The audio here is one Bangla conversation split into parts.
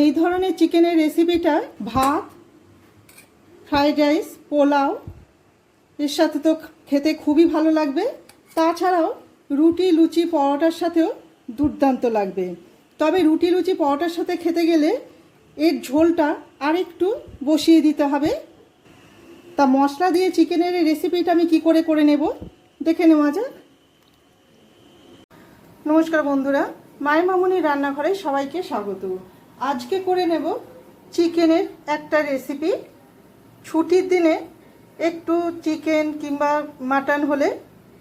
এই ধরনের চিকেনের রেসিপিটা ভাত, ফ্রাইড রাইস, পোলাও, এর সাথে তো খেতে খুবই ভালো লাগবে। তাছাড়াও রুটি, লুচি, পরোটার সাথেও দুর্দান্ত লাগবে। তবে রুটি, লুচি, পরোটার সাথে খেতে গেলে এর ঝোলটা আরেকটু বসিয়ে দিতে হবে। তা মশলা দিয়ে চিকেনের রেসিপিটা আমি কি করে করে নেব? দেখে নেওয়া যাক। নমস্কার বন্ধুরা, মায়ের মামুনির রান্নাঘরে সবাইকে স্বাগত। আজকে করে নেব চিকেনের একটা রেসিপি ছুটির দিনে একটু চিকেন কিংবা মাটন হলে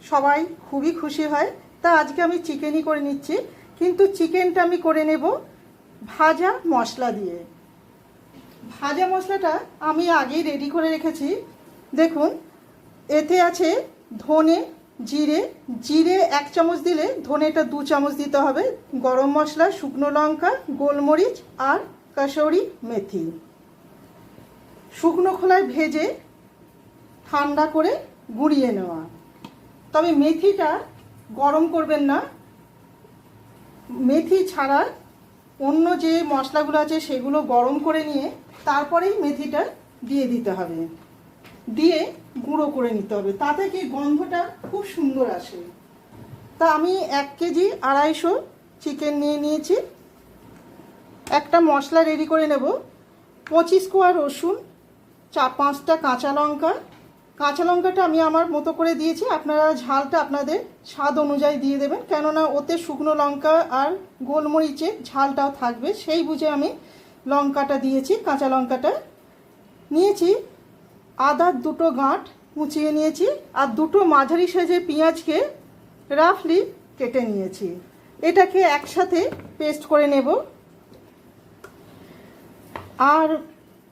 সবাই খুবই খুশি হয়। তা আজকে আমি চিকেনই করে নিচ্ছি। কিন্তু চিকেনটা আমি করে নেব ভাজা মশলা দিয়ে। ভাজা মশলাটা আমি আগেই রেডি করে রেখেছি। দেখুন, এতে আছে ধনে জিরে জিরে এক চামচ দিলে ধনেটা দু চামচ দিতে হবে। গরম মশলা, শুকনো লঙ্কা, গোলমরিচ আর কাসৌরি মেথি। শুকনো খোলায় ভেজে ঠান্ডা করে গুঁড়িয়ে নেওয়া। তবে মেথিটা গরম করবেন না। মেথি ছাড়া অন্য যে মশলাগুলো আছে সেগুলো গরম করে নিয়ে তারপরেই মেথিটা দিয়ে দিতে হবে। দিয়ে গুঁড়ো করে নিতে হবে। তাতে কি গন্ধটা খুব সুন্দর আসে। তা আমি এক কেজি আড়াইশো চিকেন নিয়ে নিয়েছি। একটা মশলা রেডি করে নেব। পঁচিশ কোয়া রসুন, চা পাঁচটা কাঁচা লঙ্কা। কাঁচা লঙ্কাটা আমি আমার মতো করে দিয়েছি। আপনারা ঝালটা আপনাদের স্বাদ অনুযায়ী দিয়ে দেবেন। কেননা ওতে শুকনো লঙ্কা আর গোলমরিচে ঝালটাও থাকবে। সেই বুঝে আমি লঙ্কাটা দিয়েছি, কাঁচা লঙ্কাটা। নিয়েছি আদার দুটো গাঁট মুচিয়ে নিয়েছি আর দুটো মাঝারি সাইজের পেঁয়াজকে রাফলি কেটে নিয়েছি। এটাকে একসাথে পেস্ট করে নেব। আর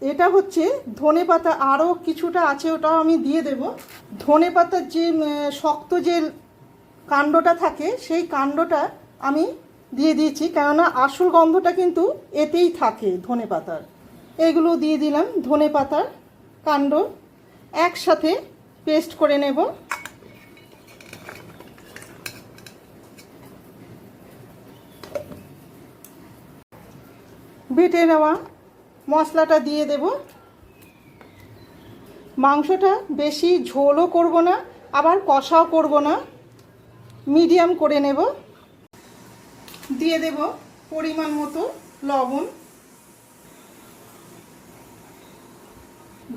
এটা হচ্ছে ধনে পাতা আরও কিছুটা আছে, ওটাও আমি দিয়ে দেব। ধনে পাতার যে শক্ত যে কাণ্ডটা থাকে, সেই কাণ্ডটা আমি দিয়ে দিয়েছি, কেননা আসল গন্ধটা কিন্তু এতেই থাকে ধনে পাতার। এগুলো দিয়ে দিলাম ধনে পাতার কাণ্ড একসাথে পেস্ট করে নেব। বেটে নেওয়া মশলাটা দিয়ে দেব। মাংসটা বেশি ঝোলও করব না, আবার কষাও করব না। মিডিয়াম করে নেব। দিয়ে দেব পরিমাণ মতো লবণ।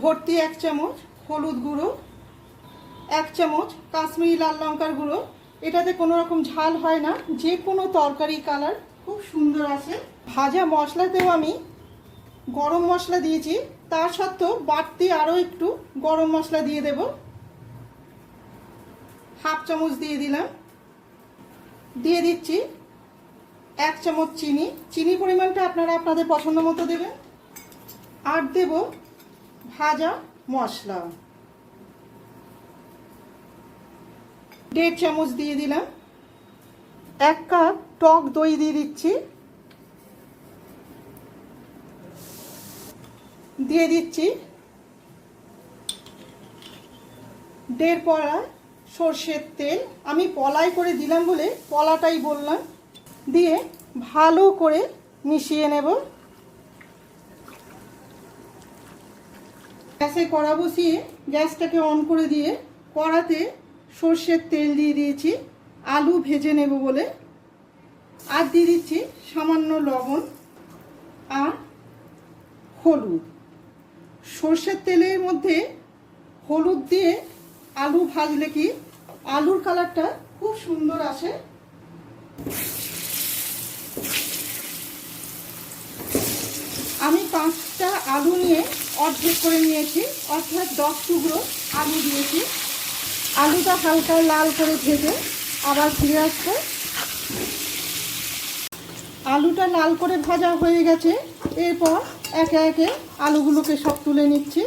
ভর্তি এক চামচ হলুদ গুঁড়ো, এক চামচ কাশ্মীরি লাল লঙ্কার গুঁড়ো। এটাতে কোনো রকম ঝাল হয় না, যে কোনো তরকারি কালার খুব সুন্দর আসে ভাজা মশলাতেও আমি গরম মশলা দিয়েছি, তার সত্ত্বেও বাড়তি আরও একটু গরম মশলা দিয়ে দেব। হাফ চামচ দিয়ে দিলাম। দিয়ে দিচ্ছি এক চামচ চিনি। চিনি পরিমাণটা আপনারা আপনাদের পছন্দ মতো দেবেন। আর দেব ভাজা মশলা। দেড় চামচ দিয়ে দিলাম। এক কাপ টক দই দিয়ে দিচ্ছি। দিয়ে দিচ্ছি দেড় পলা সর্ষের তেল। আমি পলাই করে দিলাম বলে পলাটাই বললাম। দিয়ে ভালো করে মিশিয়ে নেব। গ্যাসে কড়া বসিয়ে গ্যাসটাকে অন করে দিয়ে কড়াতে সর্ষের তেল দিয়ে দিয়েছি, আলু ভেজে নেব বলে। আর দিয়ে দিচ্ছি সামান্য লবণ আর হলুদ। সর্ষের তেলের মধ্যে হলুদ দিয়ে আলু ভাজলে কি আলুর কালারটা খুব সুন্দর আসে। আমি পাঁচটা আলু নিয়ে অর্ধেক করে নিয়েছি, অর্থাৎ দশ টুকরো আলু দিয়েছি। আলুটা হালকা লাল করে ভেজে আবার ফিরে আসব। আলুটা লাল করে ভাজা হয়ে গেছে, এরপর একে একে আলুগুলোকে সব তুলে নিচ্ছি।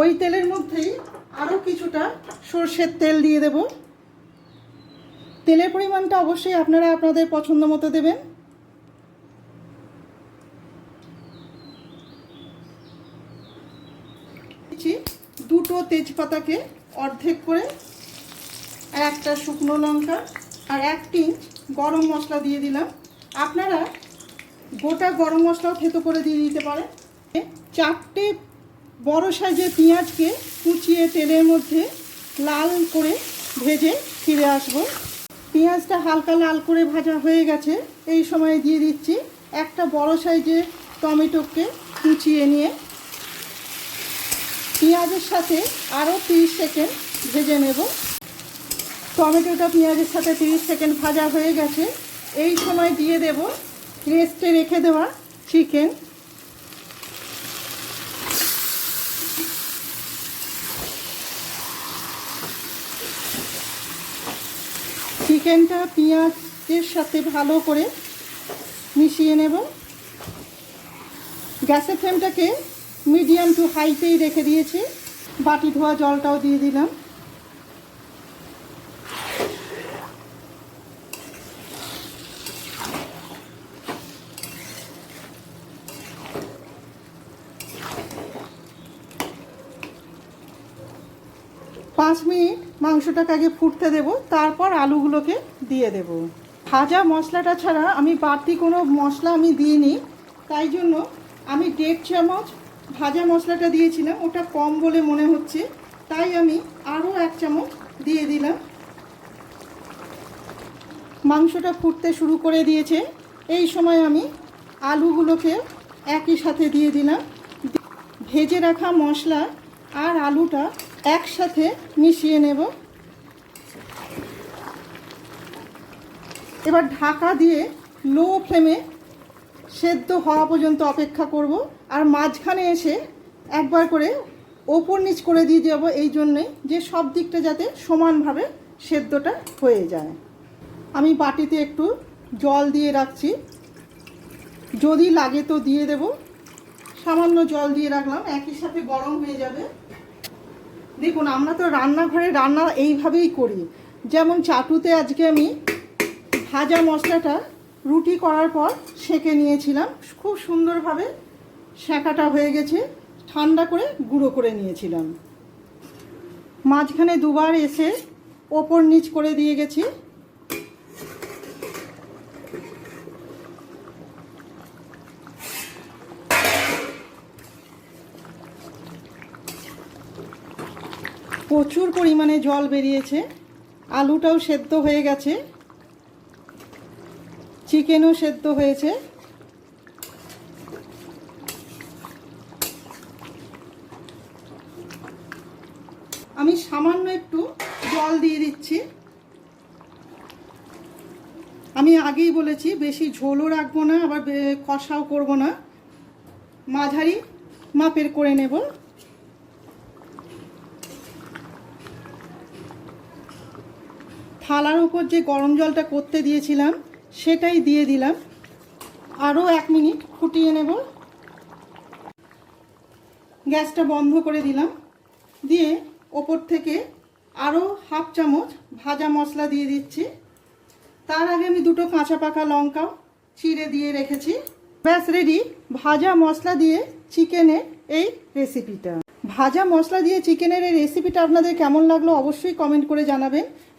ওই তেলের মধ্যেই আরও কিছুটা সর্ষের তেল দিয়ে দেব। তেলের পরিমাণটা অবশ্যই আপনারা আপনাদের পছন্দ মতো দেবেন। দুটো তেজপাতাকে অর্ধেক করে, আর একটা শুকনো লঙ্কা, আর এক পিঞ্চ গরম মশলা দিয়ে দিলাম। আপনারা গোটা গরম মশলাও থেতো করে দিয়ে দিতে পারেন। চারটে বড় সাইজের পেঁয়াজকে কুচিয়ে তেলের মধ্যে লাল করে ভেজে ফিরে আসব। পেঁয়াজটা হালকা লাল করে ভাজা হয়ে গেছে। এই সময় দিয়ে দিচ্ছি একটা বড় সাইজের টমেটোকে কুচিয়ে নিয়ে। পেঁয়াজের সাথে আরও তিরিশ সেকেন্ড ভেজে নেব। টমেটোটা পেঁয়াজের সাথে তিরিশ সেকেন্ড ভাজা হয়ে গেছে। এই সময় দিয়ে দেব রেস্টে রেখে দেওয়া চিকেন। চিকেনটা পেঁয়াজের সাথে ভালো করে মিশিয়ে নেব। গ্যাসের ফ্লেমটাকে মিডিয়াম টু হাইতেই রেখে দিয়েছি। বাটি ধোয়া জলটাও দিয়ে দিলাম। পাঁচ মিনিট মাংসটাকে আগে ফুটতে দেব, তারপর আলুগুলোকে দিয়ে দেব। ভাজা মশলাটা ছাড়া আমি বাড়তি কোনো মশলা আমি দিইনি, তাই জন্য আমি দেড় চামচ ভাজা মশলাটা দিয়েছিলাম, ওটা কম বলে মনে হচ্ছে, তাই আমি আরও এক চামচ দিয়ে দিলাম। মাংসটা ফুটতে শুরু করে দিয়েছে, এই সময় আমি আলুগুলোকে একই সাথে দিয়ে দিলাম। ভেজে রাখা মশলা আর আলুটা একসাথে মিশিয়ে নেব। এবার ঢাকা দিয়ে লো ফ্লেমে সেদ্ধ হওয়া পর্যন্ত অপেক্ষা করব। আর মাঝখানে এসে একবার করে ওপর নিচ করে দিয়ে যাব এই জন্যে যে সব দিকটা যাতে সমানভাবে সেদ্ধটা হয়ে যায়। আমি বাটিতে একটু জল দিয়ে রাখছি। যদি লাগে তো দিয়ে দেব। সামান্য জল দিয়ে রাখলাম। একই সাথে গরম হয়ে যাবে। দেখুন, আমরা তো রান্নাঘরে রান্না এইভাবেই করি। যেমন চাটুতে আজকে আমি ভাজা মশলাটা রুটি করার পর সেঁকে নিয়েছিলাম। খুব সুন্দরভাবে সেঁকাটা হয়ে গেছে, ঠান্ডা করে গুঁড়ো করে নিয়েছিলাম। মাঝখানে দুবার এসে ওপর নিচ করে দিয়ে গেছি। প্রচুর পরিমাণে জল বেরিয়েছে। আলুটাও সেদ্ধ হয়ে গেছে। চিকেনও সেদ্ধ হয়েছে। আমি সামান্য একটু জল দিয়ে দিচ্ছি। আমি আগেই বলেছি, বেশি ঝোলও রাখব না, আবার কষাও করব না। মাঝারি মাপের করে নেব। থালার উপর যে গরম জলটা করতে দিয়েছিলাম, সেটাই দিয়ে দিলাম। আরও এক মিনিট ফুটিয়ে নেব। গ্যাসটা বন্ধ করে দিলাম। দিয়ে ওপর থেকে আরও হাফ চামচ ভাজা মশলা দিয়ে দিচ্ছি। তার আগে আমি দুটো কাঁচা পাকা লঙ্কাও চিড়ে দিয়ে রেখেছি। ব্যাস রেডি ভাজা মশলা দিয়ে চিকেনের এই রেসিপিটা ভাজা মশলা দিয়ে চিকেনের এই রেসিপিটা আপনাদের কেমন লাগল অবশ্যই কমেন্ট করে জানাবেন।